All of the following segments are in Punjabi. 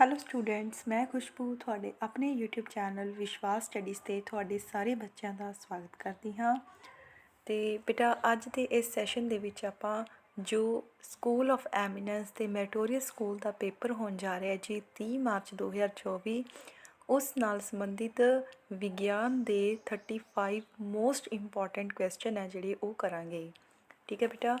ਹੈਲੋ ਸਟੂਡੈਂਟਸ ਮੈਂ ਖੁਸ਼ਬੂ ਤੁਹਾਡੇ ਆਪਣੇ YouTube ਚੈਨਲ ਵਿਸ਼ਵਾਸ ਸਟੱਡੀਜ਼ ਤੇ ਤੁਹਾਡੇ ਸਾਰੇ ਬੱਚਿਆਂ ਦਾ ਸਵਾਗਤ ਕਰਦੀ ਹਾਂ। ਤੇ ਬੇਟਾ, ਅੱਜ ਦੇ ਇਸ ਸੈਸ਼ਨ ਦੇ ਵਿੱਚ ਆਪਾਂ ਜੋ ਸਕੂਲ ਆਫ ਐਮੀਨੈਂਸ ਤੇ ਮੈਰੀਟੋਰੀਅਸ ਸਕੂਲ ਦਾ ਪੇਪਰ ਹੋਣ ਜਾ ਰਿਹਾ ਜੀ 30 ਮਾਰਚ 2024 ਉਸ ਨਾਲ ਸੰਬੰਧਿਤ ਵਿਗਿਆਨ ਦੇ 35 ਮੋਸਟ ਇੰਪੋਰਟੈਂਟ ਕੁਐਸਚਨ ਹੈ ਜਿਹੜੇ ਉਹ ਕਰਾਂਗੇ। ਠੀਕ ਹੈ ਬੇਟਾ?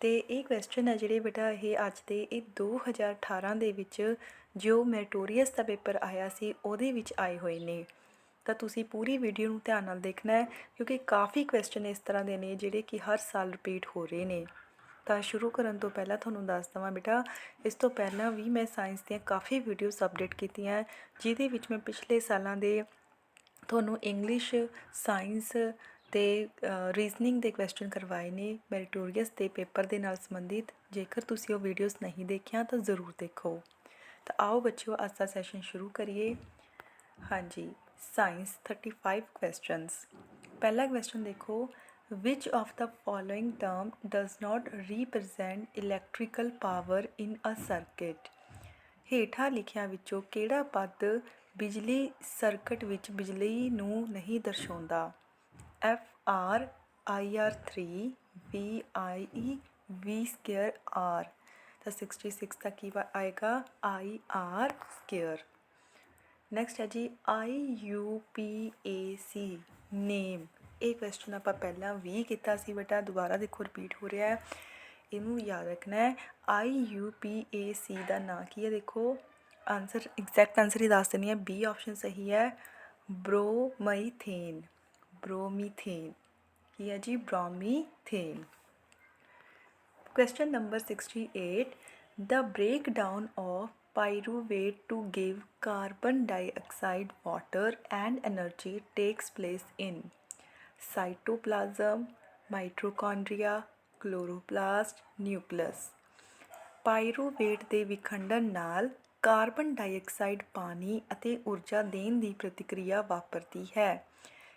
ਤੇ ਇਹ ਕੁਐਸਚਨ ਹੈ ਜਿਹੜੇ ਬੇਟਾ, ਇਹ ਅੱਜ ਦੇ, ਇਹ 2018 ਦੇ ਵਿੱਚ ਜੋ ਮੈਰੀਟੋਰੀਅਸ ਦਾ ਪੇਪਰ ਆਇਆ ਸੀ, ਉਹਦੇ ਵਿੱਚ ਆਏ ਹੋਏ ਨੇ। ਤਾਂ ਤੁਸੀਂ ਪੂਰੀ ਵੀਡੀਓ ਨੂੰ ਧਿਆਨ ਨਾਲ ਦੇਖਣਾ ਹੈ, ਕਿਉਂਕਿ ਕਾਫੀ ਕੁਐਸਚਨ ਇਸ ਤਰ੍ਹਾਂ ਦੇ ਨੇ ਜਿਹੜੇ ਕਿ ਹਰ ਸਾਲ ਰਿਪੀਟ ਹੋ ਰਹੇ ਨੇ। ਤਾਂ ਸ਼ੁਰੂ ਕਰਨ ਤੋਂ ਪਹਿਲਾਂ ਤੁਹਾਨੂੰ ਦੱਸ ਦਵਾਂ ਬੇਟਾ, ਇਸ ਤੋਂ ਪਹਿਲਾਂ ਵੀ ਮੈਂ ਸਾਇੰਸ ਦੀਆਂ ਕਾਫੀ ਵੀਡੀਓਜ਼ ਅਪਡੇਟ ਕੀਤੀਆਂ ਜਿਹਦੇ ਵਿੱਚ ਮੈਂ ਪਿਛਲੇ ਸਾਲਾਂ ਦੇ ਤੁਹਾਨੂੰ ਇੰਗਲਿਸ਼ ਸਾਇੰਸ ਤੇ ਰੀਜ਼ਨਿੰਗ ਦੇ ਕੁਐਸਚਨ ਕਰਵਾਏ ਨੇ ਮੈਰੀਟੋਰੀਅਸ ਦੇ ਪੇਪਰ ਦੇ ਨਾਲ ਸੰਬੰਧਿਤ। ਜੇਕਰ ਤੁਸੀਂ ਉਹ ਵੀਡੀਓਜ਼ ਨਹੀਂ ਦੇਖਿਆ ਤਾਂ ਜ਼ਰੂਰ ਦੇਖੋ। ਤਾਂ ਆਓ ਬੱਚਿਓ, ਅੱਜ ਦਾ ਸੈਸ਼ਨ ਸ਼ੁਰੂ ਕਰੀਏ। ਹਾਂਜੀ ਸਾਇੰਸ 35 ਕੁਐਸਚਨਸ ਪਹਿਲਾ ਕੁਐਸਚਨ ਦੇਖੋ, which of the following term does not represent electrical power in a circuit? ਹੇਠਾਂ ਲਿਖਿਆਂ ਵਿੱਚੋਂ ਕਿਹੜਾ ਪਦ ਬਿਜਲੀ ਸਰਕਟ ਵਿੱਚ ਬਿਜਲੀ ਨੂੰ ਨਹੀਂ ਦਰਸਾਉਂਦਾ? F R I R 3 V I E V square R ਤਾਂ 66 ਦਾ ਕੀ ਵਾ- ਆਏਗਾ? ਆਈ ਆਰ ਸਕੇਅਰ ਨੈਕਸਟ ਹੈ ਜੀ ਆਈ ਯੂ ਪੀ ਏ ਸੀ ਨੇਮ ਇਹ ਕੁਐਸਚਨ ਆਪਾਂ ਪਹਿਲਾਂ ਵੀ ਕੀਤਾ ਸੀ ਬੇਟਾ, ਦੁਬਾਰਾ ਦੇਖੋ ਰਿਪੀਟ ਹੋ ਰਿਹਾ ਹੈ। ਇਹਨੂੰ ਯਾਦ ਰੱਖਣਾ ਹੈ। ਆਈ ਯੂ ਪੀ ਏ ਸੀ ਦਾ ਨਾਂ ਕੀ ਹੈ ਦੇਖੋ? ਆਨਸਰ ਐਗਜ਼ੈਕਟ ਆਨਸਰ ਹੀ ਦੱਸ ਦਿੰਦੀ ਹੈ। ਬੀ ਆਪਸ਼ਨ ਸਹੀ ਹੈ। ਬ੍ਰੋਮੀਥੇਨ ਬ੍ਰੋਮੀਥੇਨ ਕੀ ਹੈ ਜੀ? ਬ੍ਰੋਮੀਥੇਨ Question number 68 The breakdown of pyruvate to give carbon dioxide, water, and energy takes place in cytoplasm, mitochondria, chloroplast, nucleus. ਪਾਇਰੂਵੇਟ ਦੇ ਵਿਖੰਡਨ ਨਾਲ ਕਾਰਬਨ ਡਾਈਆਕਸਾਈਡ ਪਾਣੀ ਅਤੇ ਊਰਜਾ ਦੇਣ ਦੀ ਪ੍ਰਤੀਕਿਰਿਆ ਵਾਪਰਦੀ ਹੈ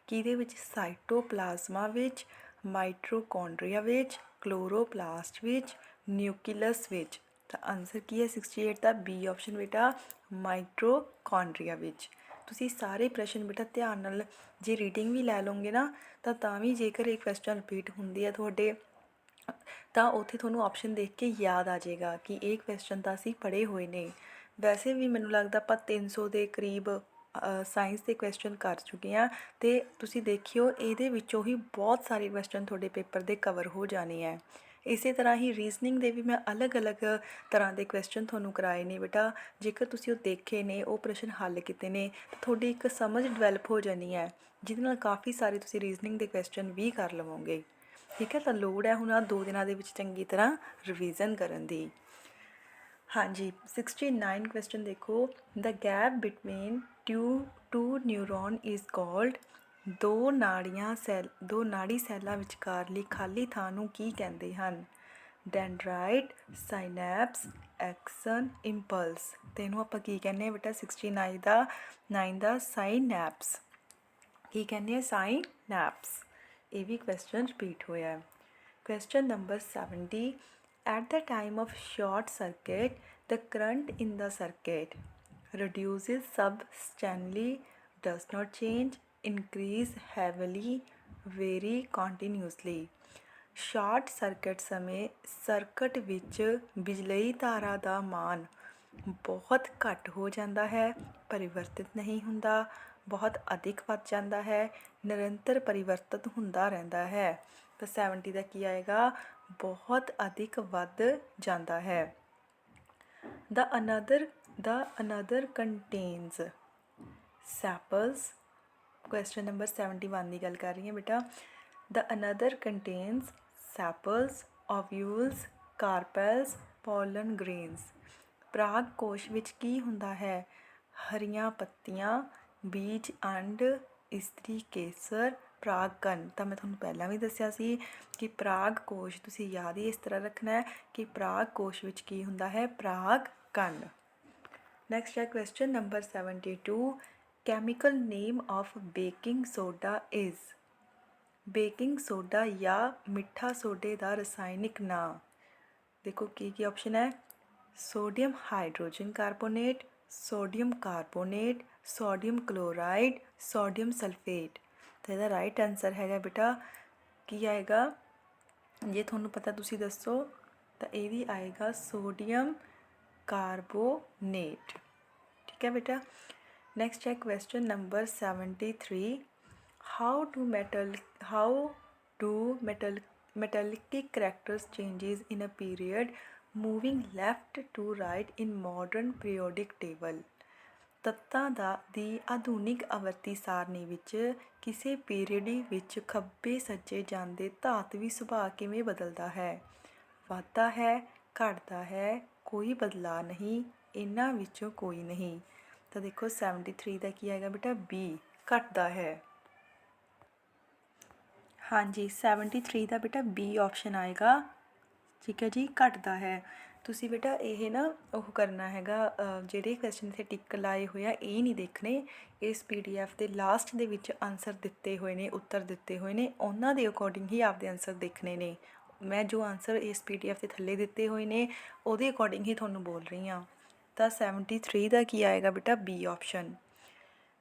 ਕਿਹਦੇ ਵਿੱਚ ਸਾਈਟੋਪਲਾਜ਼ਮਾ ਵਿੱਚ ਮਾਈਟੋਕੌਂਡਰੀਆ ਵਿੱਚ ਕਲੋਰੋਪਲਾਸਟ ਵਿੱਚ ਨਿਊਕਲੀਅਸ ਵਿੱਚ। ਤਾਂ ਆਨਸਰ ਕੀ ਹੈ 68 ਦਾ? ਬੀ ਆਪਸ਼ਨ ਬੇਟਾ ਮਾਈਟੋਕੌਂਡਰੀਆ ਵਿੱਚ। ਤੁਸੀਂ ਸਾਰੇ ਪ੍ਰਸ਼ਨ ਬੇਟਾ ਧਿਆਨ ਨਾਲ ਜੇ ਰੀਡਿੰਗ ਵੀ ਲੈ ਲਓਗੇ ਨਾ, ਤਾਂ ਤਾਂ ਵੀ ਜੇਕਰ ਇਹ ਕੁਐਸਚਨ ਰਿਪੀਟ ਹੁੰਦੀ ਹੈ ਤੁਹਾਡੇ, ਤਾਂ ਉੱਥੇ ਤੁਹਾਨੂੰ ਆਪਸ਼ਨ ਦੇਖ ਕੇ ਯਾਦ ਆ ਜਾਏਗਾ ਕਿ ਇਹ ਕੁਐਸਚਨ ਤਾਂ ਅਸੀਂ ਪੜ੍ਹੇ ਹੋਏ ਨੇ। ਵੈਸੇ ਵੀ ਮੈਨੂੰ ਲੱਗਦਾ ਆਪਾਂ 300 ਦੇ ਕਰੀਬ ਸਾਇੰਸ ਦੇ ਕੁਐਸਚਨ ਕਰ ਚੁੱਕੇ ਹਾਂ ਅਤੇ ਤੁਸੀਂ ਦੇਖਿਓ ਇਹਦੇ ਵਿੱਚੋਂ ਹੀ ਬਹੁਤ ਸਾਰੇ ਕੁਐਸਚਨ ਤੁਹਾਡੇ ਪੇਪਰ ਦੇ ਕਵਰ ਹੋ ਜਾਣੇ ਹੈ। ਇਸੇ ਤਰ੍ਹਾਂ ਹੀ ਰੀਜ਼ਨਿੰਗ ਦੇ ਵੀ ਮੈਂ ਅਲੱਗ-ਅਲੱਗ ਤਰ੍ਹਾਂ ਦੇ ਕੁਐਸਚਨ ਤੁਹਾਨੂੰ ਕਰਾਏ ਨੇ ਬੇਟਾ। ਜੇਕਰ ਤੁਸੀਂ ਉਹ ਦੇਖੇ ਨੇ, ਉਹ ਪ੍ਰਸ਼ਨ ਹੱਲ ਕੀਤੇ ਨੇ, ਤਾਂ ਤੁਹਾਡੀ ਇੱਕ ਸਮਝ ਡਿਵੈਲਪ ਹੋ ਜਾਣੀ ਹੈ, ਜਿਹਦੇ ਨਾਲ ਕਾਫੀ ਸਾਰੇ ਤੁਸੀਂ ਰੀਜ਼ਨਿੰਗ ਦੇ ਕੁਐਸਚਨ ਵੀ ਕਰ ਲਵੋਗੇ। ਠੀਕ ਹੈ, ਤਾਂ ਲੋੜ ਹੈ ਹੁਣ ਆ ਦੋ ਦਿਨਾਂ ਦੇ ਵਿੱਚ ਚੰਗੀ ਤਰ੍ਹਾਂ ਰਿਵੀਜ਼ਨ ਕਰਨ ਦੀ। ਹਾਂਜੀ 69 ਕੁਐਸਚਨ ਦੇਖੋ। The gap between two two neuron is called ਦੋ ਨਾੜੀਆਂ ਸੈਲ, ਦੋ ਨਾੜੀ ਸੈੱਲਾਂ ਵਿਚਕਾਰਲੀ ਖਾਲੀ ਥਾਂ ਨੂੰ ਕੀ ਕਹਿੰਦੇ ਹਨ? ਡੈਂਡਰਾਈਟ ਸਾਈਨੈਪਸ ਐਕਸਨ ਇੰਪਲਸ ਤੇ ਇਹਨੂੰ ਆਪਾਂ ਕੀ ਕਹਿੰਦੇ ਆ ਬੇਟਾ? 69 ਦਾ 9 ਦਾ ਸਾਈਨੈਪਸ ਕੀ ਕਹਿੰਦੇ ਆ ਸਾਈਨੈਪਸ ਇਹ ਵੀ ਕੁਐਸਚਨ ਰਿਪੀਟ ਹੋਇਆ। ਹੈ Question number 70. At the time of short circuit, the current in the circuit reduces substantially, does not change, increase heavily, vary continuously. Short circuit ਸਮੇਂ ਸਰਕਟ ਵਿੱਚ ਬਿਜਲਈ ਧਾਰਾ ਦਾ ਮਾਨ ਬਹੁਤ ਘੱਟ ਹੋ ਜਾਂਦਾ ਹੈ ਪਰਿਵਰਤਿਤ ਨਹੀਂ ਹੁੰਦਾ ਬਹੁਤ ਅਧਿਕ ਵੱਧ ਜਾਂਦਾ ਹੈ ਨਿਰੰਤਰ ਪਰਿਵਰਤਨ ਹੁੰਦਾ ਰਹਿੰਦਾ ਹੈ ਤਾਂ 70 ਦਾ ਕੀ ਆਏਗਾ ਬਹੁਤ ਅਧਿਕ ਵੱਧ ਜਾਂਦਾ ਹੈ the anther the anther contains sepals question number 71 ਦੀ ਗੱਲ ਕਰ ਰਹੀ ਹਾਂ ਬੇਟਾ the anther contains sepals ovules carpels pollen grains Prague ਕੋਸ਼ ਵਿੱਚ ਕੀ ਹੁੰਦਾ ਹੈ ਹਰੀਆਂ ਪੱਤੀਆਂ ਬੀਜ ਅੰਡ ਇਸਤਰੀ ਕੇਸਰ ਪ੍ਰਾਗ ਕਣ ਤਾਂ ਮੈਂ ਤੁਹਾਨੂੰ ਪਹਿਲਾਂ ਵੀ ਦੱਸਿਆ ਸੀ ਕਿ ਪ੍ਰਾਗ ਕੋਸ਼ ਤੁਸੀਂ ਯਾਦ ਹੀ ਇਸ ਤਰ੍ਹਾਂ ਰੱਖਣਾ ਹੈ ਕਿ ਪ੍ਰਾਗ ਕੋਸ਼ ਵਿੱਚ ਕੀ ਹੁੰਦਾ ਹੈ? ਪ੍ਰਾਗ ਕਣ ਨੈਕਸਟ ਹੈ question number 72 chemical name of baking soda is baking soda ਜਾਂ ਮਿੱਠਾ ਸੋਡੇ ਦਾ ਰਸਾਇਣਿਕ ਨਾਂ। ਦੇਖੋ ਕੀ ਕੀ ਆਪਸ਼ਨ ਹੈ? Sodium hydrogen carbonate sodium carbonate sodium chloride sodium sulphate ਤਾਂ ਇਹਦਾ ਰਾਈਟ ਆਨਸਰ ਹੈਗਾ ਬੇਟਾ ਕੀ ਆਏਗਾ ਜੇ ਤੁਹਾਨੂੰ ਪਤਾ ਤੁਸੀਂ ਦੱਸੋ ਤਾਂ ਇਹ ਵੀ ਆਏਗਾ ਸੋਡੀਅਮ ਕਾਰਬੋਨੇਟ ਠੀਕ ਹੈ ਬੇਟਾ ਨੈਕਸਟ ਹੈ question number 73 how to metal how to metal metallic characters changes in a period moving left to right in modern periodic table ਤੱਤਾਂ ਦਾ ਦੀ ਆਧੁਨਿਕ ਆਵਰਤੀ ਸਾਰਣੀ ਵਿੱਚ ਕਿਸੇ ਪੀਰੀਅਡ ਵਿੱਚ ਖੱਬੇ ਸੱਜੇ ਜਾਂਦੇ ਧਾਤਵੀ ਸੁਭਾਅ ਕਿਵੇਂ ਬਦਲਦਾ ਹੈ? ਵਾਧਾ ਹੈ, ਘਟਦਾ ਹੈ, ਕੋਈ ਬਦਲਾਅ ਨਹੀਂ, ਇਹਨਾਂ ਵਿੱਚੋਂ ਕੋਈ ਨਹੀਂ। ਤਾਂ ਦੇਖੋ 73 ਦਾ ਕੀ ਆਏਗਾ ਬੇਟਾ? B, ਘਟਦਾ ਹੈ। ਹਾਂਜੀ 73 ਦਾ ਬੇਟਾ B ਆਪਸ਼ਨ ਆਏਗਾ। ਠੀਕ ਹੈ ਜੀ, ਘਟਦਾ ਹੈ। ਤੁਸੀਂ ਬੇਟਾ ਇਹ ਨਾ ਉਹ ਕਰਨਾ ਹੈਗਾ ਜਿਹੜੇ ਕੁਐਸਚਨ ਇੱਥੇ ਟਿਕ ਲਾਏ ਹੋਏ ਆ, ਇਹ ਨਹੀਂ ਦੇਖਣੇ। ਇਸ ਪੀਡੀਐਫ ਦੇ ਲਾਸਟ ਦੇ ਵਿੱਚ ਆਨਸਰ ਦਿੱਤੇ ਹੋਏ ਨੇ, ਉੱਤਰ ਦਿੱਤੇ ਹੋਏ ਨੇ। ਉਹਨਾਂ ਦੇ ਅਕੋਰਡਿੰਗ ਹੀ ਆਪਦੇ ਆਨਸਰ ਦੇਖਣੇ ਨੇ। ਮੈਂ ਜੋ ਆਨਸਰ ਇਸ ਪੀਡੀਐਫ ਦੇ ਥੱਲੇ ਦਿੱਤੇ ਹੋਏ ਨੇ, ਉਹਦੇ ਅਕੋਰਡਿੰਗ ਹੀ ਤੁਹਾਨੂੰ ਬੋਲ ਰਹੀ ਹਾਂ। ਤਾਂ 73 ਦਾ ਕੀ ਆਏਗਾ ਬੇਟਾ? B option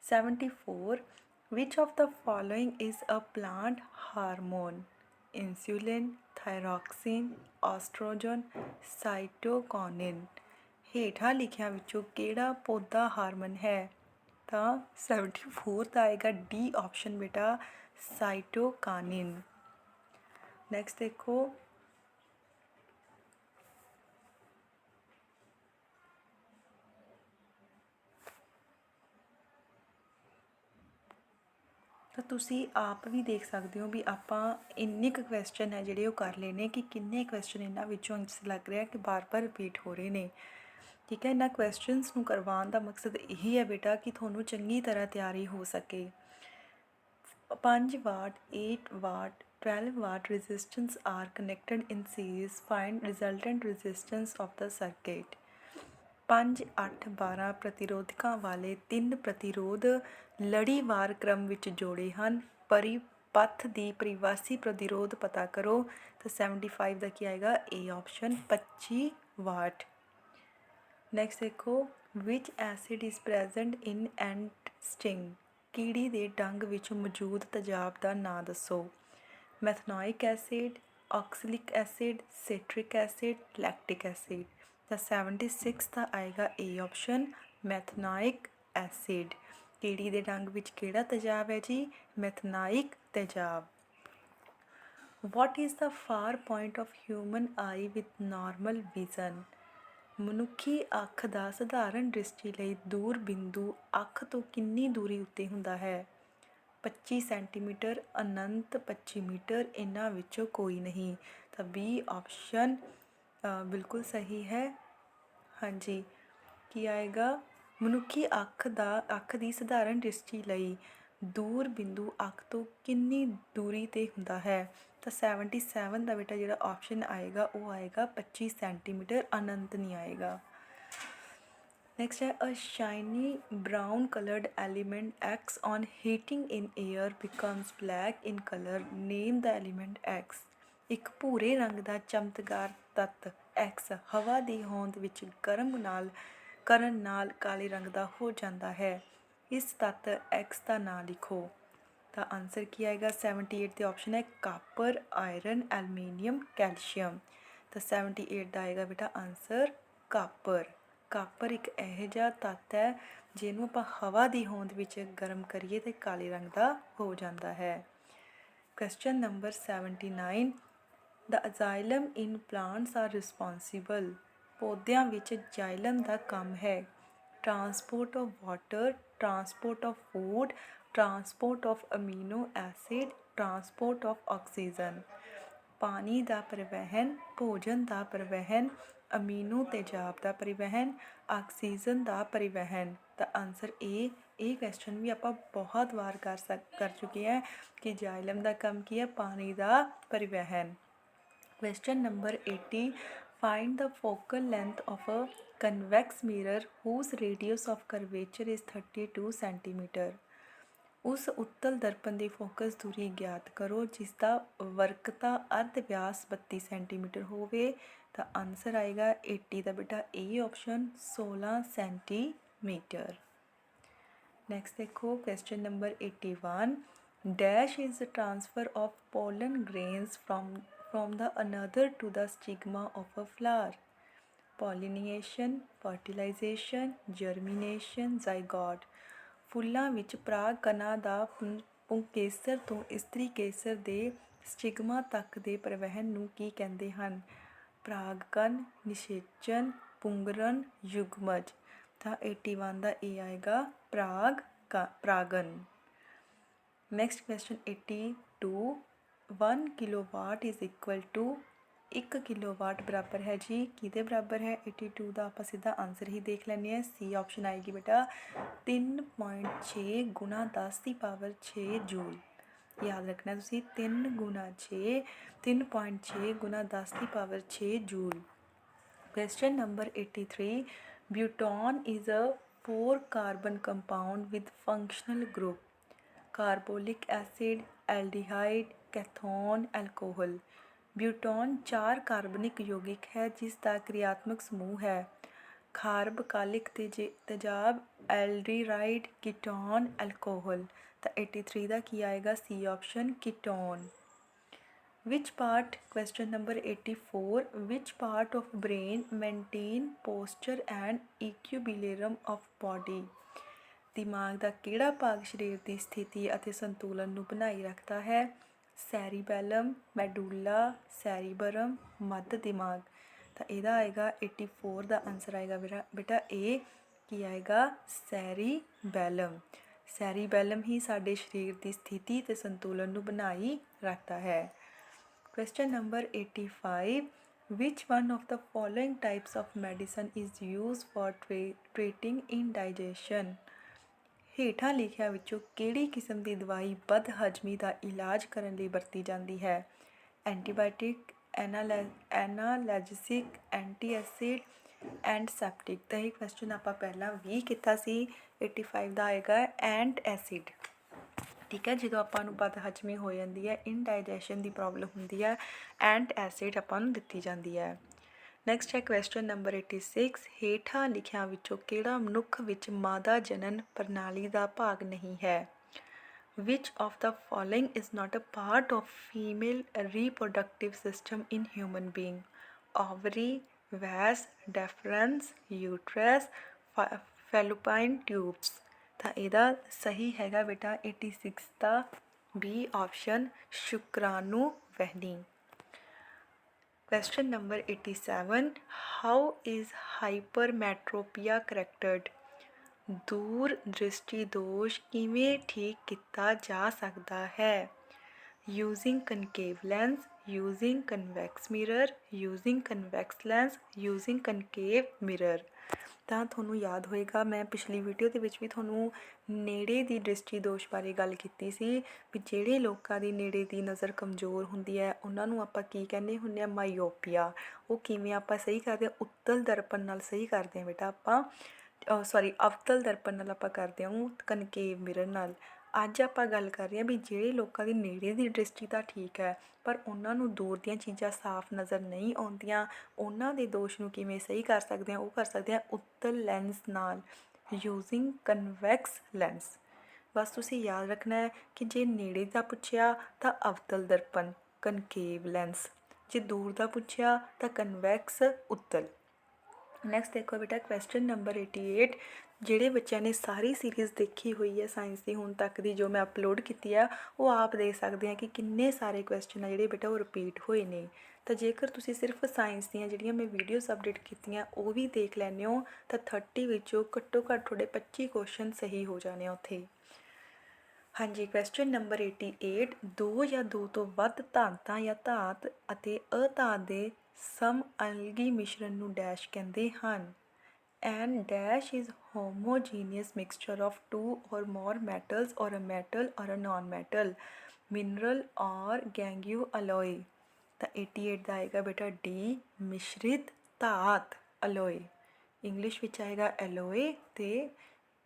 74 which of the following is a plant hormone? Insulin thyroxine estrogen cytokinin ਹੇਠਾਂ ਲਿਖਿਆਂ ਵਿੱਚੋਂ ਕਿਹੜਾ ਪੌਦਾ ਹਾਰਮੋਨ ਹੈ? ਤਾਂ 74 ਦਾ ਆਏਗਾ ਡੀ ਆਪਸ਼ਨ ਬੇਟਾ, ਸਾਈਟੋਕਾਨਿਨ। ਨੈਕਸਟ ਦੇਖੋ। ਤਾਂ ਤੁਸੀਂ ਆਪ ਵੀ ਦੇਖ ਸਕਦੇ ਹੋ ਵੀ ਆਪਾਂ ਇੰਨੇ ਕੁ ਕੁਐਸਚਨ ਹੈ ਜਿਹੜੇ ਉਹ ਕਰ ਲਏ ਕਿ ਕਿੰਨੇ ਕੁਐਸਚਨ ਇਹਨਾਂ ਵਿੱਚੋਂ ਇੰਜ ਲੱਗ ਰਿਹਾ ਕਿ ਬਾਰ-ਬਾਰ ਰਿਪੀਟ ਹੋ ਰਹੇ ਨੇ। ਠੀਕ ਹੈ, ਇਹਨਾਂ ਕੁਐਸਚਨਸ ਨੂੰ ਕਰਵਾਉਣ ਦਾ ਮਕਸਦ ਇਹੀ ਹੈ ਬੇਟਾ ਕਿ ਤੁਹਾਨੂੰ ਚੰਗੀ ਤਰ੍ਹਾਂ ਤਿਆਰੀ ਹੋ ਸਕੇ। 5 watt 8 watt 12 watt resistance R connected in series, find resultant resistance of the circuit 5 8 12 ਪ੍ਰਤੀਰੋਧਕਾਂ ਵਾਲੇ ਤਿੰਨ ਪ੍ਰਤੀਰੋਧ ਲੜੀਵਾਰ ਕ੍ਰਮ ਵਿੱਚ ਜੋੜੇ ਹਨ। ਪਰਿਪਥ ਦੀ ਪਰਿਵਾਸੀ ਪ੍ਰਤੀਰੋਧ ਪਤਾ ਕਰੋ ਤਾਂ 75 ਦਾ ਕੀ ਆਏਗਾ? A option 25 watt. ਨੈਕਸਟ ਦੇਖੋ, which acid is present in ant sting? ਕੀੜੀ ਦੇ ਡੰਗ ਵਿੱਚ ਮੌਜੂਦ ਤੇਜ਼ਾਬ ਦਾ ਨਾਂ ਦੱਸੋ। Methanoic acid oxalic acid citric acid lactic acid ਤਾਂ 76 ਦਾ ਆਏਗਾ A ਆਪਸ਼ਨ ਮੈਥਨੋਇਕ ਐਸਿਡ ਕੀੜੀ ਦੇ ਡੰਗ ਵਿੱਚ ਕਿਹੜਾ ਤੇਜ਼ਾਬ ਹੈ ਜੀ? ਮੈਥਨਾਇਕ ਤੇਜ਼ਾਬ। What is the far point of human eye with normal vision ਮਨੁੱਖੀ ਅੱਖ ਦਾ ਸਧਾਰਨ ਦ੍ਰਿਸ਼ਟੀ ਲਈ ਦੂਰ ਬਿੰਦੂ ਅੱਖ ਤੋਂ ਕਿੰਨੀ ਦੂਰੀ ਉੱਤੇ ਹੁੰਦਾ ਹੈ? 25 ਸੈਂਟੀਮੀਟਰ, ਅਨੰਤ 25 ਮੀਟਰ, ਇਹਨਾਂ ਵਿੱਚੋਂ ਕੋਈ ਨਹੀਂ। ਤਾਂ B ਆਪਸ਼ਨ ਬਿਲਕੁਲ ਸਹੀ ਹੈ ਹਾਂਜੀ ਕੀ ਆਏਗਾ ਮਨੁੱਖੀ ਅੱਖ ਦਾ ਅੱਖ ਦੀ ਸਧਾਰਨ ਦ੍ਰਿਸ਼ਟੀ ਲਈ ਦੂਰ ਬਿੰਦੂ ਅੱਖ ਤੋਂ ਕਿੰਨੀ ਦੂਰੀ ਤੇ ਹੁੰਦਾ ਹੈ ਤਾਂ 77 ਦਾ ਬੇਟਾ ਜਿਹੜਾ ਆਪਸ਼ਨ ਆਏਗਾ ਉਹ ਆਏਗਾ 25 ਸੈਂਟੀਮੀਟਰ ਅਨੰਤ ਨਹੀਂ ਆਏਗਾ ਨੈਕਸਟ ਹੈ a shiny brown coloured element X on heating in air becomes black in colour name the element X ਇੱਕ ਭੂਰੇ ਰੰਗ ਦਾ ਚਮਤਕਾਰ ਤੱਤ ਐਕਸ ਹਵਾ ਦੀ ਹੋਂਦ ਵਿੱਚ ਗਰਮ ਨਾਲ, ਕਰਨ ਨਾਲ ਕਾਲੇ ਰੰਗ ਦਾ ਹੋ ਜਾਂਦਾ ਹੈ। ਇਸ ਤੱਤ ਐਕਸ ਦਾ ਨਾਂ ਲਿਖੋ। ਤਾਂ ਆਨਸਰ ਕੀ ਆਏਗਾ? 78 ਤੇ ਆਪਸ਼ਨ ਹੈ ਕਾਪਰ ਆਇਰਨ ਐਲੂਮੀਨੀਅਮ ਕੈਲਸ਼ੀਅਮ ਤਾਂ 78 ਦਾ ਆਏਗਾ ਬੇਟਾ ਆਨਸਰ ਕਾਪਰ। ਕਾਪਰ ਇੱਕ ਇਹੋ ਜਿਹਾ ਤੱਤ ਹੈ ਜਿਹਨੂੰ ਆਪਾਂ ਹਵਾ ਦੀ ਹੋਂਦ ਵਿੱਚ ਗਰਮ ਕਰੀਏ ਤੇ ਕਾਲੇ ਰੰਗ ਦਾ ਹੋ ਜਾਂਦਾ ਹੈ। ਕੁਐਸਚਨ ਨੰਬਰ 79 ਦਾ xylem in plants are responsible. ਪੌਦਿਆਂ ਵਿੱਚ ਜਾਇਲਮ ਦਾ ਕੰਮ ਹੈ। Transport of water transport of food transport of amino acid transport of oxygen ਪਾਣੀ ਦਾ ਪਰਿਵਹਨ, ਭੋਜਨ ਦਾ ਪਰਿਵਹਨ ਅਮੀਨੋ ਤੇਜ਼ਾਬ ਦਾ ਪਰਿਵਹਨ ਆਕਸੀਜਨ ਦਾ ਪਰਿਵਹਨ। ਤਾਂ ਆਨਸਰ ਏ ਇਹ ਕੁਐਸਚਨ ਵੀ ਆਪਾਂ ਬਹੁਤ ਵਾਰ ਕਰ ਸਕ ਕਰ ਚੁੱਕੇ ਹਾਂ ਕਿ ਜਾਇਲਮ ਦਾ ਕੰਮ ਕੀ ਹੈ? ਪਾਣੀ ਦਾ ਪਰਿਵਹਨ। Question number 80 Find the focal length of a convex mirror whose radius of curvature is 32 centimeter. ਉਸ ਉੱਤਲ ਦਰਪਣ ਦੀ ਫੋਕਸ ਦੂਰੀ ਗਿਆਤ ਕਰੋ ਜਿਸ ਦਾ ਵਰਕਤਾ ਅਰਧ ਵਿਆਸ 32 ਸੈਂਟੀਮੀਟਰ ਹੋਵੇ ਤਾਂ ਆਨਸਰ ਆਏਗਾ 80 ਦਾ ਬੇਟਾ A option 16 centimetre meter. Next देखो question number 81. Dash is the transfer of pollen grains from from the another to the stigma of a flower. Pollination, fertilization, germination, zygote. ਫੁੱਲਾਂ ਵਿੱਚ ਪਰਾਗ ਕਣਾਂ ਦਾ ਪੁੰ- ਪੁੰਕੇਸਰ ਤੋਂ ਇਸਤਰੀ ਕੇਸਰ ਦੇ ਸਟਿਗਮਾ ਤੱਕ ਦੇ ਪ੍ਰਵਹਿਣ ਨੂੰ ਕੀ ਕਹਿੰਦੇ ਹਨ ਪਰਾਗਕਣ ਨਿਸ਼ੇਚਨ ਪੁੰਗਰਨ ਯੁਗਮਜ ਤਾਂ 81 ਦਾ ਇਹ ਆਏਗਾ ਪ੍ਰਾਗ ਕ- ਪਰਾਗਨ next question 82 1 kilowatt is equal to 1 kilowatt ਬਰਾਬਰ ਹੈ ਜੀ ਕਿਹਦੇ ਬਰਾਬਰ ਹੈ 82 ਦਾ ਆਪਾਂ ਸਿੱਧਾ ਆਨਸਰ ਹੀ ਦੇਖ ਲੈਂਦੇ ਹਾਂ ਸੀ ਆਪਸ਼ਨ ਆਏਗੀ ਬੇਟਾ 3.6 ਗੁਣਾ 10 ਦੀ ਪਾਵਰ 6 ਜੂਲ ਯਾਦ ਰੱਖਣਾ ਤੁਸੀਂ 3 ਗੁਣਾ 6 3.6 ਗੁਣਾ 10 ਦੀ power 6 joule Question number 83. Butan is a four carbon compound with functional group. Carbolic acid, aldehyde, ketone alcohol. Butane ਚਾਰ ਕਾਰਬਨਿਕ ਯੌਗਿਕ ਹੈ, ਜਿਸ ਦਾ ਕ੍ਰਿਆਤਮਕ ਸਮੂਹ ਹੈ। ਖਾਰਬ ਕਾਲਿਕ ਤੇਜੇ, ਤੇਜ਼ਾਬ ਐਲਡੀਰਾਈਡ ਕੀਟੋਨ ਐਲਕੋਹਲ। ਤਾਂ 83 ਦਾ ਕੀ ਆਏਗਾ? C option ketone. Which part? Question number 84 which part of brain maintain posture and equilibrium of body? ਦਿਮਾਗ ਦਾ ਕਿਹੜਾ ਭਾਗ ਸਰੀਰ ਦੀ ਸਥਿਤੀ ਅਤੇ ਸੰਤੁਲਨ ਨੂੰ ਬਣਾਈ ਰੱਖਦਾ ਹੈ? ਸੈਰੀਬੈਲਮ ਮੈਡੂਲਾ ਸੈਰੀਬਰਮ ਮੱਧ ਦਿਮਾਗ ਤਾਂ ਇਹਦਾ ਆਏਗਾ 84 ਦਾ ਆਨਸਰ ਆਏਗਾ ਬੇਟਾ ਬੇਟਾ ਇਹ ਕੀ ਆਏਗਾ ਸੈਰੀਬੈਲਮ ਸੈਰੀਬੈਲਮ ਹੀ ਸਾਡੇ ਸਰੀਰ ਦੀ ਸਥਿਤੀ ਤੇ ਸੰਤੁਲਨ ਨੂੰ ਬਣਾਈ ਰੱਖਦਾ ਹੈ question number 85 which one of the following types of medicine is used for treating indigestion ਹੇਠਾਂ ਲਿਖਿਆ ਵਿੱਚੋਂ ਕਿਹੜੀ ਕਿਸਮ ਦੀ ਦਵਾਈ ਬਦ ਹਜਮੀ ਦਾ ਇਲਾਜ ਕਰਨ ਲਈ ਵਰਤੀ ਜਾਂਦੀ ਹੈ? ਐਂਟੀਬਾਇਓਟਿਕ ਐਨਾਲੈਜਿਸਿਕ, ਐਂਟੀਐਸਿਡ ਐਂਟਸੈਪਟਿਕ ਤਾਂ ਇਹ ਕੁਐਸਚਨ ਆਪਾਂ ਪਹਿਲਾਂ ਵੀ ਕੀਤਾ ਸੀ 85 ਦਾ ਆਏਗਾ ਐਂਟ ਐਸਿਡ। ਠੀਕ ਹੈ, ਜਦੋਂ ਆਪਾਂ ਨੂੰ ਬਦ ਹਜਮੀ ਹੋ ਜਾਂਦੀ ਹੈ ਇਨਡਾਈਜੈਸ਼ਨ ਦੀ ਪ੍ਰੋਬਲਮ ਹੁੰਦੀ ਹੈ ਐਂਟ ਐਸਿਡ ਆਪਾਂ ਨੂੰ ਦਿੱਤੀ ਜਾਂਦੀ ਹੈ। ਨੈਕਸਟ ਹੈ ਕੁਐਸਚਨ ਨੰਬਰ 86 ਹੇਠਾਂ ਲਿਖਿਆਂ ਵਿੱਚੋਂ ਕਿਹੜਾ ਮਨੁੱਖ ਵਿੱਚ ਮਾਦਾ ਜਨਨ ਪ੍ਰਣਾਲੀ ਦਾ ਭਾਗ ਨਹੀਂ ਹੈ which of the following is not a part of female reproductive system in human being ovary vas deferens uterus fa- fallopian tubes ਤਾਂ ਇਹਦਾ ਸਹੀ ਹੈਗਾ ਬੇਟਾ 86 ਦਾ ਬੀ ਆਪਸ਼ਨ ਸ਼ੁਕਰਾਣੂ ਵਹਿਨੀ Question number 87 How is hypermetropia corrected? ਦੂਰ ਦ੍ਰਿਸ਼ਟੀ ਦੋਸ਼ ਕਿਵੇਂ ਠੀਕ ਕੀਤਾ ਜਾ ਸਕਦਾ ਹੈ using concave lens using convex mirror using convex lens using concave mirror ਤਾਂ ਤੁਹਾਨੂੰ ਯਾਦ ਹੋਏਗਾ, ਮੈਂ ਪਿਛਲੀ ਵੀਡੀਓ ਦੇ ਵਿੱਚ ਵੀ ਤੁਹਾਨੂੰ ਨੇੜੇ ਦੀ ਦ੍ਰਿਸ਼ਟੀ ਦੋਸ਼ ਬਾਰੇ ਗੱਲ ਕੀਤੀ ਸੀ ਵੀ ਜਿਹੜੇ ਲੋਕਾਂ ਦੀ ਨੇੜੇ ਦੀ ਨਜ਼ਰ ਕਮਜ਼ੋਰ ਹੁੰਦੀ ਹੈ, ਉਹਨਾਂ ਨੂੰ ਆਪਾਂ ਕੀ ਕਹਿੰਦੇ ਹੁੰਦੇ ਆ ਮਾਇਓਪੀਆ। ਉਹ ਕਿਵੇਂ ਆਪਾਂ ਸਹੀ ਕਰਦੇ ਆ ਉੱਤਲ ਦਰਪਣ ਨਾਲ ਸਹੀ ਕਰਦੇ ਆ ਬੇਟਾ ਆਪਾਂ। ਸੌਰੀ ਅਵਤਲ ਦਰਪਣ ਨਾਲ ਆਪਾਂ ਕਰਦੇ ਹਾਂ ਕਨਕੇਵ ਮਿਰਰ ਨਾਲ। ਅੱਜ ਆਪਾਂ ਗੱਲ ਕਰ ਰਹੇ ਹਾਂ ਵੀ ਜਿਹੜੇ ਲੋਕਾਂ ਦੀ ਨੇੜੇ ਦੀ ਦ੍ਰਿਸ਼ਟੀ ਤਾਂ ਠੀਕ ਹੈ, ਪਰ ਉਹਨਾਂ ਨੂੰ ਦੂਰ ਦੀਆਂ ਚੀਜ਼ਾਂ ਸਾਫ਼ ਨਜ਼ਰ ਨਹੀਂ ਆਉਂਦੀਆਂ। ਉਹਨਾਂ ਦੇ ਦੋਸ਼ ਨੂੰ ਕਿਵੇਂ ਸਹੀ ਕਰ ਸਕਦੇ ਹਾਂ, ਉਹ ਕਰ ਸਕਦੇ ਹਾਂ ਉੱਤਲ ਲੈਂਸ ਨਾਲ ਯੂਜ਼ਿੰਗ ਕਨਵੈਕਸ ਲੈਂਸ ਬਸ ਤੁਸੀਂ ਯਾਦ ਰੱਖਣਾ ਹੈ ਕਿ ਜੇ ਨੇੜੇ ਦਾ ਪੁੱਛਿਆ ਤਾਂ ਅਵਤਲ ਦਰਪਣ ਕਨਕੇਵ ਲੈਂਸ ਜੇ ਦੂਰ ਦਾ ਪੁੱਛਿਆ ਤਾਂ ਕਨਵੈਕਸ ਉੱਤਲ। ਨੈਕਸਟ ਦੇਖੋ ਬੇਟਾ ਕੁਐਸਚਨ ਨੰਬਰ 88 ਜਿਹੜੇ ਬੱਚਿਆਂ ਨੇ ਸਾਰੀ ਸੀਰੀਜ਼ ਦੇਖੀ ਹੋਈ ਹੈ ਸਾਇੰਸ ਦੀ ਹੁਣ ਤੱਕ ਦੀ ਜੋ ਮੈਂ ਅਪਲੋਡ ਕੀਤੀ ਆ, ਉਹ ਆਪ ਦੇਖ ਸਕਦੇ ਆ ਕਿ ਕਿੰਨੇ ਸਾਰੇ ਕੁਐਸਚਨ ਆ ਜਿਹੜੇ ਬੇਟਾ ਉਹ ਰਿਪੀਟ ਹੋਏ ਨੇ। ਤਾਂ ਜੇਕਰ ਤੁਸੀਂ ਸਿਰਫ ਸਾਇੰਸ ਦੀਆਂ ਜਿਹੜੀਆਂ ਮੈਂ ਵੀਡੀਓਜ਼ ਅਪਡੇਟ ਕੀਤੀਆਂ, ਉਹ ਵੀ ਦੇਖ ਲੈਂਦੇ ਹੋ, ਤਾਂ 30 ਵਿੱਚੋਂ ਘੱਟੋ ਘੱਟ ਤੁਹਾਡੇ 25 ਕੁਐਸਚਨ ਸਹੀ ਹੋ ਜਾਣੇ ਆ ਉੱਥੇ। ਹਾਂਜੀ ਕੁਐਸਚਨ ਨੰਬਰ 88 ਦੋ ਜਾਂ ਦੋ ਤੋਂ ਵੱਧ ਧਾਤਾਂ ਜਾਂ ਧਾਤ ਅਤੇ ਅਧਾਤ ਦੇ ਸਮ ਅਲਗੀ ਮਿਸ਼ਰਣ ਨੂੰ ਡੈਸ਼ ਕਹਿੰਦੇ ਹਨ। An dash is homogeneous mixture of two or more metals or a metal or a non-metal mineral or gangue alloy ਤਾਂ 88 ਦਾ ਆਏਗਾ ਬੇਟਾ ਡੀ ਮਿਸ਼ਰਿਤ ਧਾਤ ਅਲੋਏ ਇੰਗਲਿਸ਼ ਵਿੱਚ ਆਏਗਾ ਐਲੋਏ ਤੇ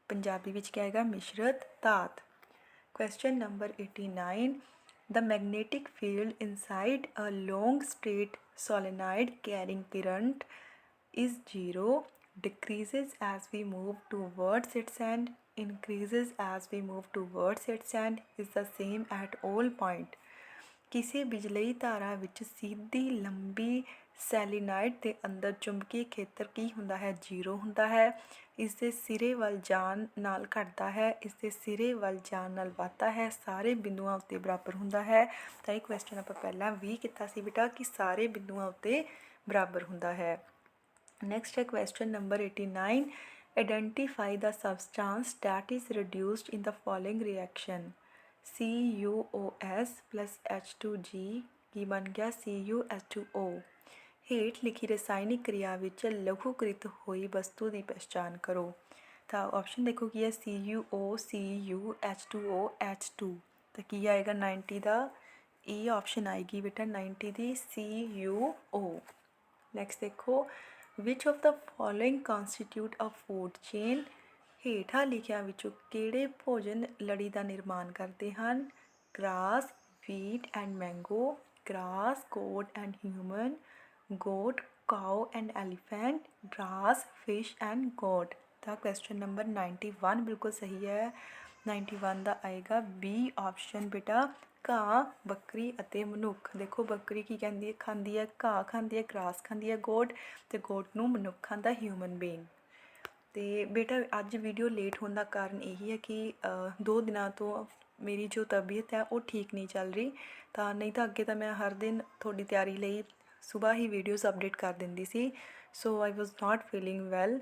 ਪੰਜਾਬੀ ਵਿੱਚ ਕੀ ਆਏਗਾ ਮਿਸ਼ਰਤ ਧਾਤ Question number 89. The magnetic field inside a long straight solenoid carrying current is zero decreases as we move towards its end, increases as we move towards its end, is the same at all point. ਕਿਸੇ ਬਿਜਲਈ ਧਾਰਾ ਵਿੱਚ ਸਿੱਧੀ ਲੰਬੀ ਸੈਲੀਨਾਈਟ ਦੇ ਅੰਦਰ ਚੁੰਬਕੀ ਖੇਤਰ ਕੀ ਹੁੰਦਾ ਹੈ? ਜ਼ੀਰੋ ਹੁੰਦਾ ਹੈ। ਇਸ ਦੇ ਸਿਰੇ ਵੱਲ ਜਾਣ ਨਾਲ ਘਟਦਾ ਹੈ। ਇਸ ਦੇ ਸਿਰੇ ਵੱਲ ਜਾਣ ਨਾਲ ਵੱਧਦਾ ਹੈ। ਸਾਰੇ ਬਿੰਦੂਆਂ ਉੱਤੇ ਬਰਾਬਰ ਹੁੰਦਾ ਹੈ। ਤਾਂ ਇਹ ਕੁਐਸਚਨ ਆਪਾਂ ਪਹਿਲਾਂ ਵੀ ਕੀਤਾ ਸੀ ਬੇਟਾ ਕਿ ਸਾਰੇ ਬਿੰਦੂਆਂ ਉੱਤੇ ਬਰਾਬਰ ਹੁੰਦਾ ਹੈ। Next है question number 89. Identify the substance that is reduced in the following reaction. CuOS plus H2G ਕੀ ਬਣ ਗਿਆ CuH2O ਹੇਠ ਲਿਖੀ ਰਸਾਇਣਿਕ ਕਿਰਿਆ ਵਿੱਚ ਲਘੂਕ੍ਰਿਤ ਹੋਈ ਵਸਤੂ ਦੀ ਪਛਾਣ ਕਰੋ ਤਾਂ ਆਪਸ਼ਨ ਦੇਖੋ ਕੀ ਹੈ CuO Cu H2O H2 ਤਾਂ ਕੀ ਆਏਗਾ 90 ਦਾ ਇਹ ਆਪਸ਼ਨ ਆਏਗੀ ਬੇਟਾ 90 ਦੀ CuO ਨੈਕਸਟ ਦੇਖੋ which of the following constitute a food chain ਹੇਠਾਂ ਲਿਖਿਆਂ ਵਿੱਚੋਂ ਕਿਹੜੇ ਭੋਜਨ ਲੜੀ ਦਾ ਨਿਰਮਾਣ ਕਰਦੇ ਹਨ grass wheat and mango, grass, goat and human, goat, cow and elephant, grass, fish and goat. ਦਾ ਕੁਐਸਚਨ ਨੰਬਰ 91 ਬਿਲਕੁਲ ਸਹੀ ਹੈ 91 ਦਾ ਆਏਗਾ ਬੀ ਆਪਸ਼ਨ ਬੇਟਾ ਘਾਹ, ਬੱਕਰੀ ਅਤੇ ਮਨੁੱਖ। ਦੇਖੋ, ਬੱਕਰੀ ਕੀ ਕਹਿੰਦੀ ਹੈ? ਖਾਂਦੀ ਹੈ ਘਾਹ, ਖਾਂਦੀ ਹੈ ਗ੍ਰਾਸ, ਖਾਂਦੀ ਹੈ ਗੋਟ ਤੇ ਗੋਟ ਨੂੰ ਮਨੁੱਖ ਖਾਂਦਾ ਹਿਊਮਨ ਬੀਇੰਗ ਤੇ ਬੇਟਾ, ਅੱਜ ਵੀਡੀਓ ਲੇਟ ਹੋਣ ਦਾ ਕਾਰਨ ਇਹੀ ਹੈ ਕਿ ਦੋ ਦਿਨਾਂ ਤੋਂ ਮੇਰੀ ਜੋ ਤਬੀਅਤ ਹੈ, ਉਹ ਠੀਕ ਨਹੀਂ ਚੱਲ ਰਹੀ। ਤਾਂ ਨਹੀਂ ਤਾਂ ਅੱਗੇ ਤਾਂ ਮੈਂ ਹਰ ਦਿਨ ਤੁਹਾਡੀ ਤਿਆਰੀ ਲਈ ਸਵੇਰ ਹੀ ਵੀਡੀਓਜ਼ ਅਪਡੇਟ ਕਰ ਦਿੰਦੀ ਸੀ। So I was not feeling well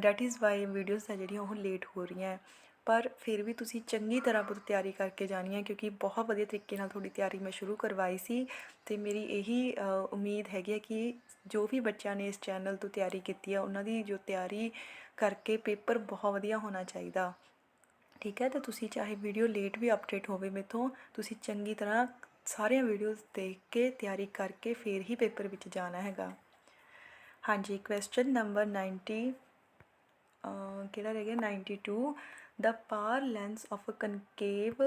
that is why videos ਹੈ ਜਿਹੜੀਆਂ ਉਹ ਲੇਟ ਹੋ ਰਹੀਆਂ। ਪਰ ਫਿਰ ਵੀ ਤੁਸੀਂ ਚੰਗੀ ਤਰ੍ਹਾਂ ਪੁੱਤ ਤਿਆਰੀ ਕਰਕੇ ਜਾਣੀ ਹੈ, ਕਿਉਂਕਿ ਬਹੁਤ ਵਧੀਆ ਤਰੀਕੇ ਨਾਲ ਤੁਹਾਡੀ ਤਿਆਰੀ ਮੈਂ ਸ਼ੁਰੂ ਕਰਵਾਈ ਸੀ। ਤੇ ਮੇਰੀ ਇਹੀ ਉਮੀਦ ਹੈਗੀ ਹੈ ਕਿ ਜੋ ਵੀ ਬੱਚਿਆਂ ਨੇ ਇਸ ਚੈਨਲ ਤੋਂ ਤਿਆਰੀ ਕੀਤੀ ਹੈ, ਉਹਨਾਂ ਦੀ ਜੋ ਤਿਆਰੀ ਕਰਕੇ ਪੇਪਰ ਬਹੁਤ ਵਧੀਆ ਹੋਣਾ ਚਾਹੀਦਾ। ਠੀਕ ਹੈ, ਤਾਂ ਤੁਸੀਂ ਚਾਹੇ ਵੀਡੀਓ ਲੇਟ ਵੀ ਅਪਡੇਟ ਹੋਵੇ ਮੇਥੋਂ, ਤੁਸੀਂ ਚੰਗੀ ਤਰ੍ਹਾਂ ਸਾਰੀਆਂ ਵੀਡੀਓਜ਼ ਦੇਖ ਕੇ ਤਿਆਰੀ ਕਰਕੇ ਫਿਰ ਹੀ ਪੇਪਰ ਵਿੱਚ ਜਾਣਾ ਹੈਗਾ। ਹਾਂਜੀ ਕੁਐਸਚਨ ਨੰਬਰ 90 ਅਹ ਕਿਹੜਾ ਰਹਿ ਗਿਆ 92 the par lens of a concave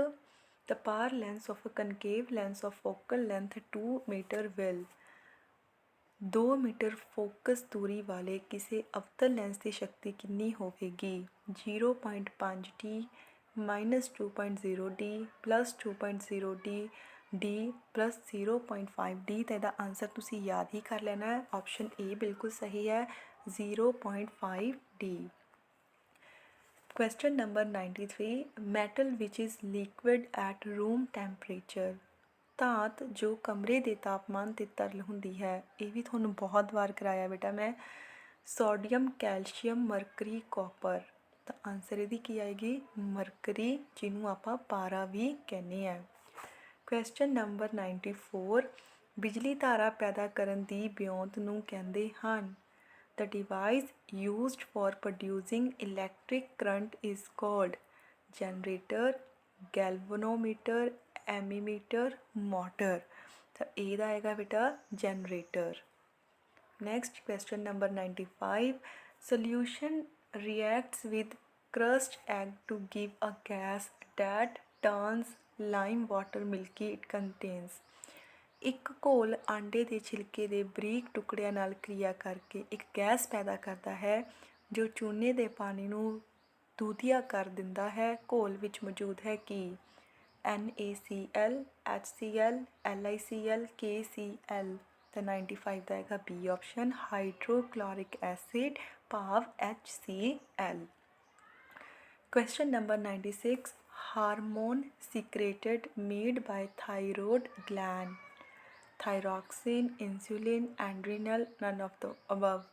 the par lens of a concave lens of focal length 2 meter will 2 metre focus ਦੂਰੀ ਵਾਲੇ ਕਿਸੇ ਅਵਤਲ ਲੈਂਸ ਦੀ ਸ਼ਕਤੀ ਕਿੰਨੀ ਹੋਵੇਗੀ 0.5 d minus 2.0 d plus 2.0 d d plus 0.5 d ਤਾਂ ਇਹਦਾ ਆਨਸਰ ਤੁਸੀਂ ਯਾਦ ਹੀ ਕਰ ਲੈਣਾ ਹੈ ਆਪਸ਼ਨ ਏ ਬਿਲਕੁਲ ਸਹੀ ਹੈ 0.5 d Question number 93 Metal which is liquid at room temperature. ਧਾਤ ਜੋ ਕਮਰੇ ਦੇ ਤਾਪਮਾਨ ਤੇ ਤਰਲ ਹੁੰਦੀ ਹੈ, ਇਹ ਵੀ ਤੁਹਾਨੂੰ ਬਹੁਤ ਵਾਰ ਕਰਾਇਆ ਬੇਟਾ ਮੈਂ। ਸੋਡੀਅਮ ਕੈਲਸ਼ੀਅਮ ਮਰਕਰੀ ਕਾਪਰ ਤਾਂ ਆਨਸਰ ਇਹਦੀ ਕੀ ਆਏਗੀ? ਮਰਕਰੀ ਜਿਹਨੂੰ ਆਪਾਂ ਪਾਰਾ ਵੀ ਕਹਿੰਦੇ ਆ ਕੁਐਸਚਨ ਨੰਬਰ 94 ਬਿਜਲੀ ਧਾਰਾ ਪੈਦਾ ਕਰਨ ਦੀ ਵਿਉਂਤ ਨੂੰ ਕਹਿੰਦੇ ਹਨ। The device used for producing electric current is called generator, galvanometer, ammeter, motor. ਤਾਂ ਇਹਦਾ ਆਏਗਾ ਬੇਟਾ generator. Next question number 95. Solution reacts with crushed egg to give a gas that turns lime water milky it contains. ਇੱਕ ਘੋਲ ਆਂਡੇ ਦੇ ਛਿਲਕੇ ਦੇ ਬਰੀਕ ਟੁਕੜਿਆਂ ਨਾਲ ਕਿਰਿਆ ਕਰਕੇ ਇੱਕ ਗੈਸ ਪੈਦਾ ਕਰਦਾ ਹੈ, ਜੋ ਚੂਨੇ ਦੇ ਪਾਣੀ ਨੂੰ ਦੂਧੀਆ ਕਰ ਦਿੰਦਾ ਹੈ। ਘੋਲ ਵਿੱਚ ਮੌਜੂਦ ਹੈ ਕਿ NaCl HCl LiCl KCl ਤਾਂ 95 ਦਾ ਹੈਗਾ ਬੀ ਆਪਸ਼ਨ ਹਾਈਡਰੋਕਲੋਰਿਕ ਐਸਿਡ ਭਾਵ HCl Question number 96 hormone secreted made by thyroid gland thyroxine, insulin, adrenal, none of the above.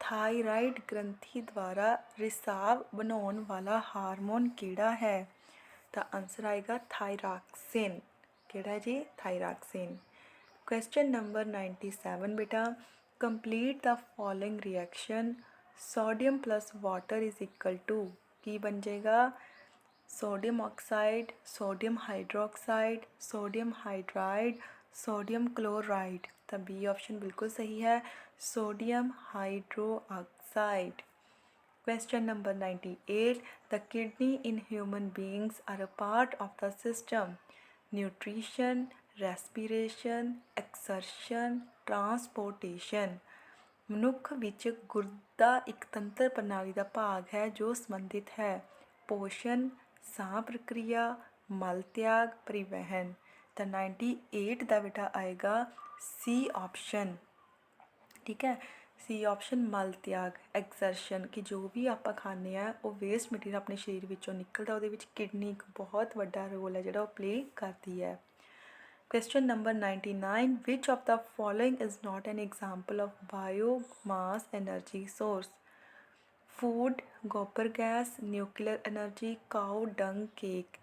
Thyroid ਗ੍ਰੰਥੀ ਦੁਆਰਾ ਰਿਸਾਵ ਬਣਾਉਣ ਵਾਲਾ ਹਾਰਮੋਨ ਕਿਹੜਾ ਹੈ ਤਾਂ ਆਨਸਰ ਆਏਗਾ ਥਾਇਰਾਕਸਿਨ ਕਿਹੜਾ ਹੈ ਜੀ ਥਾਇਰਾਕਸਿਨ ਕੁਐਸਚਨ ਨੰਬਰ 97 ਬੇਟਾ complete the following reaction sodium plus water is equal to ਕੀ ਬਣ ਜਾਏਗਾ sodium oxide sodium hydroxide sodium hydride sodium chloride ਤਾਂ ਬੀ ਆਪਸ਼ਨ ਬਿਲਕੁਲ ਸਹੀ ਹੈ sodium hydroxide Question number 98 The kidney in human beings are a part of the system nutrition, respiration, exertion, transportation. ਮਨੁੱਖ ਵਿੱਚ ਗੁਰਦਾ ਇੱਕ ਤੰਤਰ ਪ੍ਰਣਾਲੀ ਦਾ ਭਾਗ ਹੈ ਜੋ ਸੰਬੰਧਿਤ ਹੈ ਪੋਸ਼ਣ ਸਾਹ ਪ੍ਰਕਿਰਿਆ ਮਲ ਤਿਆਗ ਪਰਿਵਹਨ ਤਾਂ 98 ਦਾ ਬੇਟਾ ਆਏਗਾ ਸੀ ਆਪਸ਼ਨ ਠੀਕ ਹੈ ਸੀ ਆਪਸ਼ਨ ਮਲ ਤਿਆਗ ਐਗਜ਼ਰਸ਼ਨ ਕਿ ਜੋ ਵੀ ਆਪਾਂ ਖਾਂਦੇ ਆ ਉਹ ਵੇਸਟ ਮਟੀਰੀਅਲ ਆਪਣੇ ਸਰੀਰ ਵਿੱਚੋਂ ਨਿਕਲਦਾ ਉਹਦੇ ਵਿੱਚ ਕਿਡਨੀ ਇੱਕ ਬਹੁਤ ਵੱਡਾ ਰੋਲ ਹੈ ਜਿਹੜਾ ਉਹ ਪਲੇ ਕਰਦੀ ਹੈ Question number 99 Which of the following is not an example of biomass energy source? Food, gopher gas, nuclear energy, cow dung cake.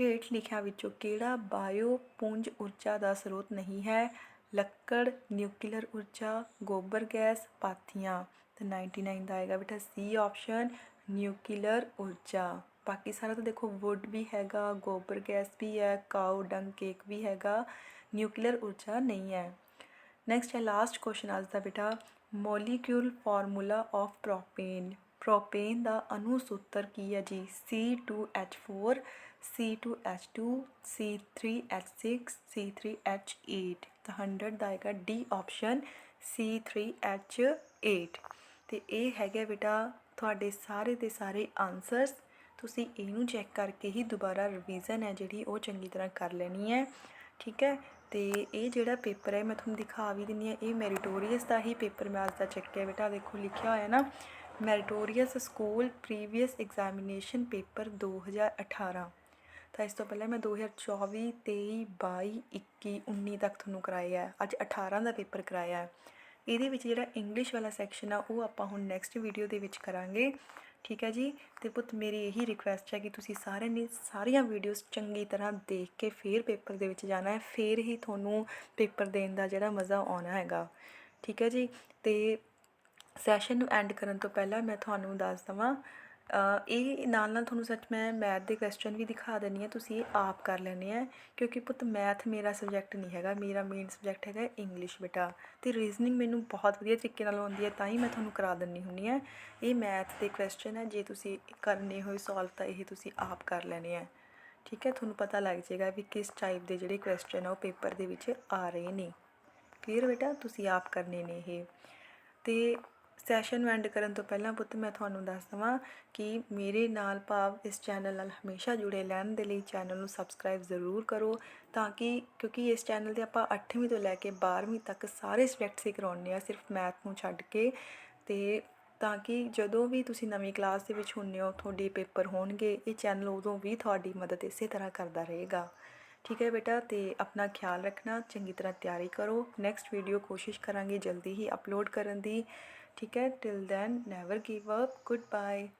ਹੇਠ ਲਿਖਿਆਂ ਵਿੱਚੋਂ ਕਿਹੜਾ ਬਾਇਓ ਪੁੰਜ ਊਰਜਾ ਦਾ ਸਰੋਤ ਨਹੀਂ ਹੈ? ਲੱਕੜ, ਨਿਊਕਲੀਅਰ ਊਰਜਾ, ਗੋਬਰ ਗੈਸ, ਪਾਥੀਆਂ। ਤੇ 99 ਦਾ ਆਏਗਾ ਬੇਟਾ ਸੀ ਆਪਸ਼ਨ ਨਿਊਕਲੀਅਰ ਊਰਜਾ। ਬਾਕੀ ਸਾਰਾ ਤਾਂ ਦੇਖੋ ਵੁੱਡ ਵੀ ਹੈਗਾ, ਗੋਬਰ ਗੈਸ ਵੀ ਹੈ ਕਾਊ ਡੰਗ ਕੇਕ ਵੀ ਹੈਗਾ, ਨਿਊਕਲੀਅਰ ਊਰਜਾ ਨਹੀਂ ਹੈ। ਨੈਕਸਟ ਹੈ ਲਾਸਟ ਕੁਐਸਚਨ ਅੱਜ ਦਾ ਬੇਟਾ molecule formula of propane propane ਦਾ ਅਣੂ ਸੂਤਰ ਕੀ ਹੈ ਜੀ? C2H4 C2H2 C3H6 C3H8 ਤਾਂ 100 ਦਾ ਆਏਗਾ ਡੀ ਆਪਸ਼ਨ C3H8 ਤੇ ਇਹ ਹੈਗਾ ਬੇਟਾ ਤੁਹਾਡੇ ਸਾਰੇ ਦੇ ਸਾਰੇ ਆਨਸਰਸ ਤੁਸੀਂ ਇਹਨੂੰ ਚੈੱਕ ਕਰਕੇ ਹੀ ਦੁਬਾਰਾ ਰਿਵੀਜ਼ਨ ਹੈ ਜਿਹੜੀ ਉਹ ਚੰਗੀ ਤਰ੍ਹਾਂ ਕਰ ਲੈਣੀ ਹੈ। ਠੀਕ ਹੈ? ਤੇ ਇਹ ਜਿਹੜਾ ਪੇਪਰ ਹੈ, ਮੈਂ ਤੁਹਾਨੂੰ ਦਿਖਾ ਵੀ ਦਿੰਨੀ ਆ ਇਹ ਮੈਰੀਟੋਰੀਅਸ ਦਾ ਹੀ ਪੇਪਰ ਮੈਂ ਅੱਜ ਦਾ ਚੱਕਿਆ ਬੇਟਾ। ਦੇਖੋ, ਲਿਖਿਆ ਹੋਇਆ ਨਾ meritorious school previous examination paper 2018 ਤਾਂ ਇਸ ਤੋਂ ਪਹਿਲਾਂ ਮੈਂ 2024 23 22 21 19 ਤੱਕ ਤੁਹਾਨੂੰ ਕਰਾਇਆ ਹੈ। ਅੱਜ 18 ਦਾ ਪੇਪਰ ਕਰਾਇਆ ਹੈ। ਇਹਦੇ ਵਿੱਚ ਜਿਹੜਾ ਇੰਗਲਿਸ਼ ਵਾਲਾ ਸੈਕਸ਼ਨ ਆ, ਉਹ ਆਪਾਂ ਹੁਣ ਨੈਕਸਟ ਵੀਡੀਓ ਦੇ ਵਿੱਚ ਕਰਾਂਗੇ। ਠੀਕ ਹੈ ਜੀ? ਤੇ ਪੁੱਤ, ਮੇਰੀ ਇਹੀ ਰਿਕੁਐਸਟ ਹੈ ਕਿ ਤੁਸੀਂ ਸਾਰਿਆਂ ਨੇ ਸਾਰੀਆਂ ਵੀਡੀਓਜ਼ ਚੰਗੀ ਤਰ੍ਹਾਂ ਦੇਖ ਕੇ ਫਿਰ ਪੇਪਰ ਦੇ ਵਿੱਚ ਜਾਣਾ ਹੈ। ਫਿਰ ਹੀ ਤੁਹਾਨੂੰ ਪੇਪਰ ਦੇਣ ਦਾ ਜਿਹੜਾ ਮਜ਼ਾ ਆਉਣਾ ਹੈਗਾ। ਠੀਕ ਹੈ ਜੀ? ਤੇ ਸੈਸ਼ਨ ਨੂੰ ਐਂਡ ਕਰਨ ਤੋਂ ਪਹਿਲਾਂ ਮੈਂ ਤੁਹਾਨੂੰ ਦੱਸ ਦਵਾਂ ਇਹ ਨਾਲ ਨਾਲ ਤੁਹਾਨੂੰ ਸੱਚ ਮੈਂ ਮੈਥ ਦੇ ਕੁਐਸਚਨ ਵੀ ਦਿਖਾ ਦਿੰਦੀ ਆ ਤੁਸੀਂ ਇਹ ਆਪ ਕਰ ਲੈਣੇ ਆ, ਕਿਉਂਕਿ ਪੁੱਤ ਮੈਥ ਮੇਰਾ ਸਬਜੈਕਟ ਨਹੀਂ ਹੈਗਾ, ਮੇਰਾ ਮੇਨ ਸਬਜੈਕਟ ਹੈਗਾ ਇੰਗਲਿਸ਼ ਬੇਟਾ ਤੇ ਰੀਜ਼ਨਿੰਗ ਮੈਨੂੰ ਬਹੁਤ ਵਧੀਆ ਤਰੀਕੇ ਨਾਲ ਆਉਂਦੀ ਹੈ, ਤਾਂ ਹੀ ਮੈਂ ਤੁਹਾਨੂੰ ਕਰਾ ਦਿੰਨੀ ਹੁੰਨੀ ਆ ਇਹ ਮੈਥ ਦੇ ਕੁਐਸਚਨ ਹੈ, ਜੇ ਤੁਸੀਂ ਕਰਨੇ ਹੋਏ ਸੋਲਵ ਤਾਂ ਇਹ ਤੁਸੀਂ ਆਪ ਕਰ ਲੈਣੇ ਆ। ਠੀਕ ਹੈ, ਤੁਹਾਨੂੰ ਪਤਾ ਲੱਗ ਜਾਏਗਾ ਵੀ ਕਿਸ ਟਾਈਪ ਦੇ ਜਿਹੜੇ ਕੁਐਸਚਨ ਆ ਉਹ ਪੇਪਰ ਦੇ ਵਿੱਚ ਆ ਰਹੇ ਨੇ। ਕਲੀਅਰ ਬੇਟਾ? ਤੁਸੀਂ ਆਪ ਕਰਨੇ ਨੇ ਇਹ। ਤੇ ਸੈਸ਼ਨ ਨੂੰ ਐਂਡ ਕਰਨ ਤੋਂ ਪਹਿਲਾਂ ਪੁੱਤ ਮੈਂ ਤੁਹਾਨੂੰ ਦੱਸ ਦਵਾਂ ਕਿ ਮੇਰੇ ਨਾਲ ਭਾਵ ਇਸ ਚੈਨਲ ਨਾਲ ਹਮੇਸ਼ਾ ਜੁੜੇ ਰਹਿਣ ਦੇ ਲਈ ਚੈਨਲ ਨੂੰ ਸਬਸਕ੍ਰਾਈਬ ਜ਼ਰੂਰ ਕਰੋ ਤਾਂ ਕਿ ਕਿਉਂਕਿ ਇਸ ਚੈਨਲ ਤੇ ਆਪਾਂ 8ਵੀਂ ਤੋਂ ਲੈ ਕੇ 12ਵੀਂ ਤੱਕ ਸਾਰੇ ਸਬਜੈਕਟਸ ਹੀ ਕਰਾਉਂਦੇ ਆ ਸਿਰਫ ਮੈਥ ਨੂੰ ਛੱਡ ਕੇ। ਤੇ ਤਾਂ ਕਿ ਜਦੋਂ ਵੀ ਤੁਸੀਂ ਨਵੀਂ ਕਲਾਸ ਦੇ ਵਿੱਚ ਹੁੰਨੇ ਹੋ, ਤੁਹਾਡੇ ਪੇਪਰ ਹੋਣਗੇ, ਇਹ ਚੈਨਲ ਉਦੋਂ ਵੀ ਤੁਹਾਡੀ ਮਦਦ ਇਸੇ ਤਰ੍ਹਾਂ ਕਰਦਾ ਰਹੇਗਾ। ਠੀਕ ਹੈ ਬੇਟਾ, ਤੇ ਆਪਣਾ ਖਿਆਲ ਰੱਖਣਾ, ਚੰਗੀ ਤਰ੍ਹਾਂ ਤਿਆਰੀ ਕਰੋ। ਨੈਕਸਟ ਵੀਡੀਓ ਕੋਸ਼ਿਸ਼ ਕਰਾਂਗੇ ਜਲਦੀ ਹੀ ਅਪਲੋਡ ਕਰਨ ਦੀ। Take till then. Never give up. Goodbye.